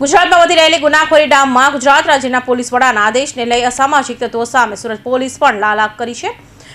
ગુજરાતમાં વધી રહેલી ગુનાખોરી ડામમાં ગુજરાત રાજ્યના પોલીસ વડાના આદેશને લઈ અસામાજિક તત્વો સામે સુરત પોલીસ પણ લાલાક કરી છે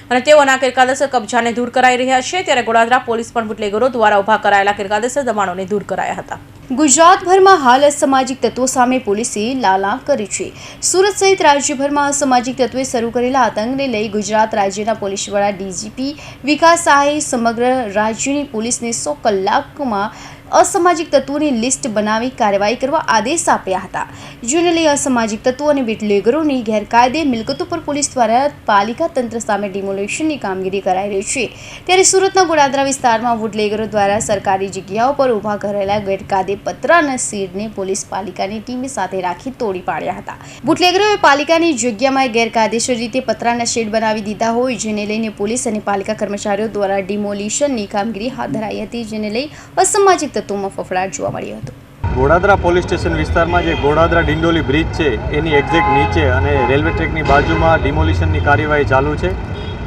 અને તેઓના ગેરકાયદેસર કબજાને દૂર કરાઈ રહ્યા છે. ત્યારે ગોડાદરા પોલીસ પણ બુટલેગરો દ્વારા ઊભા કરાયેલા ગેરકાયદેસર દબાણોને દૂર કરાયા હતા. ગુજરાતભરમાં હાલ અસામાજિક તત્વો સામે પોલીસે લાલા કરી છે. સુરત સહિત રાજ્યભરમાં અસામાજિક તત્વોએ શરૂ કરેલા આતંકને લઈ ગુજરાત રાજ્યના પોલીસ વડા ડીજીપી વિકાસ શાહે સમગ્ર રાજ્યની પોલીસને સો કલાકમાં અસામાજિક તત્વોની લિસ્ટ બનાવી કાર્યવાહી કરવા આદેશ આપ્યા હતા. જેને લઈ અસામાજિક તત્વો અને બિટલેગરોની ગેરકાયદે મિલકતો પર પોલીસ દ્વારા પાલિકા તંત્ર સામે ડિમોલેશનની કામગીરી કરાઈ રહી છે. ત્યારે સુરતના ગોડાદરા વિસ્તારમાં વુડલેગરો દ્વારા સરકારી જગ્યાઓ પર ઊભા કરેલા ગેરકાયદે પત્ર અને સીડને પોલીસ પાલિકાની ટીમે સાથે રાખી તોડી પાડ્યા હતા. બુટલેગરોએ પાલિકાની જગ્યામાં ગેરકાયદેસર રીતે પતરાના શેડ બનાવી દીધા હોય, જેને લઈને પોલીસ અને પાલિકા કર્મચારીઓ દ્વારા ડિમોલિશનની કામગીરી હાથ ધરાઈ હતી, જેને લઈ અસામાજિક તત્વોમાં ફફડાટ જોવા મળ્યો હતો. ગોડાદરા પોલીસ સ્ટેશન વિસ્તારમાં જે ગોડાદરા ડિંડોલી બ્રિજ છે, એની એક્ઝેક્ટ નીચે અને રેલવે ટ્રેકની બાજુમાં ડિમોલિશનની કાર્યવાહી ચાલુ છે.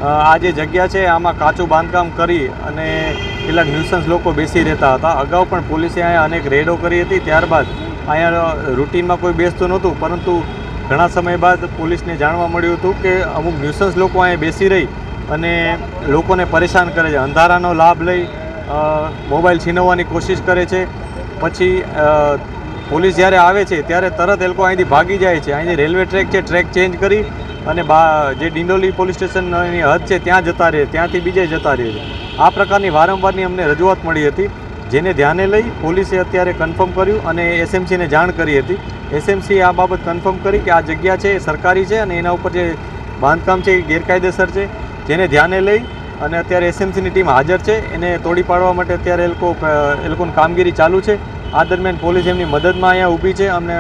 આ જે જગ્યા છે, આમાં કાચું બાંધકામ કરી અને કેટલાક ન્યુસન્સ લોકો બેસી રહેતા હતા. અગાઉ પણ પોલીસે અહીંયા અનેક રેડો કરી હતી. ત્યારબાદ અહીંયા રૂટીનમાં કોઈ બેસતું નહોતું, પરંતુ ઘણા સમય બાદ પોલીસને જાણવા મળ્યું હતું કે અમુક ન્યુસન્સ લોકો અહીંયા બેસી રહી અને લોકોને પરેશાન કરે છે. અંધારાનો લાભ લઈ મોબાઈલ છીનવવાની કોશિશ કરે છે. પછી પોલીસ જ્યારે આવે છે, ત્યારે તરત એ લોકો અહીંથી ભાગી જાય છે. અહીંથી રેલવે ટ્રેક છે, ટ્રેક ચેન્જ કરી અને બા, જે ડિંડોલી પોલીસ સ્ટેશનની હદ છે, ત્યાં જતા રહે, ત્યાંથી બીજે જતા રહે છે. આ પ્રકારની વારંવારની અમને રજૂઆત મળી હતી, જેને ધ્યાને લઈ પોલીસે અત્યારે કન્ફર્મ કર્યું અને એસએમસીને જાણ કરી હતી. એસએમસી આ બાબત કન્ફર્મ કરી કે આ જગ્યા છે, એ સરકારી છે અને એના ઉપર જે બાંધકામ છે, એ ગેરકાયદેસર છે. જેને ધ્યાને લઈ અને અત્યારે એસએમસીની ટીમ હાજર છે. એને તોડી પાડવા માટે અત્યારે એ લોકો એ લોકોની કામગીરી ચાલુ છે. આ દરમિયાન પોલીસ એમની મદદમાં અહીંયા ઊભી છે. અમને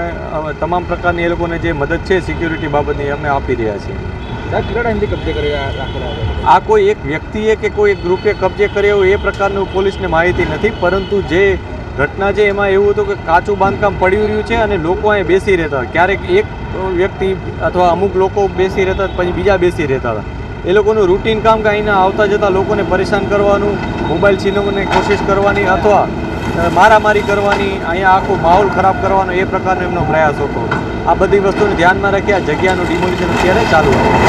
તમામ પ્રકારની એ લોકોને જે મદદ છે સિક્યુરિટી બાબતની અમે આપી રહ્યા છીએ. આ કોઈ એક વ્યક્તિએ કે કોઈ એક ગ્રુપે કબજે કર્યો એ પ્રકારનું પોલીસને માહિતી નથી. પરંતુ જે ઘટના છે એમાં એવું હતું કે કાચું બાંધકામ પડી રહ્યું છે અને લોકો અહીં બેસી રહેતા ક્યારેક એક વ્યક્તિ અથવા અમુક લોકો બેસી રહેતા હતા, પછી બીજા બેસી રહેતા હતા. એ લોકોનું રૂટીન કામ કે અહીંના આવતા જતા લોકોને પરેશાન કરવાનું મોબાઈલ છીનવવાની કોશિશ કરવાની અથવા મારામારી કરવાની, અહીંયા આખો માહોલ ખરાબ કરવાનો એ પ્રકારનો એમનો પ્રયાસ હતો. આ બધી વસ્તુને ધ્યાનમાં રાખી આ જગ્યાનું ડિમોલિશન અત્યારે ચાલુ છે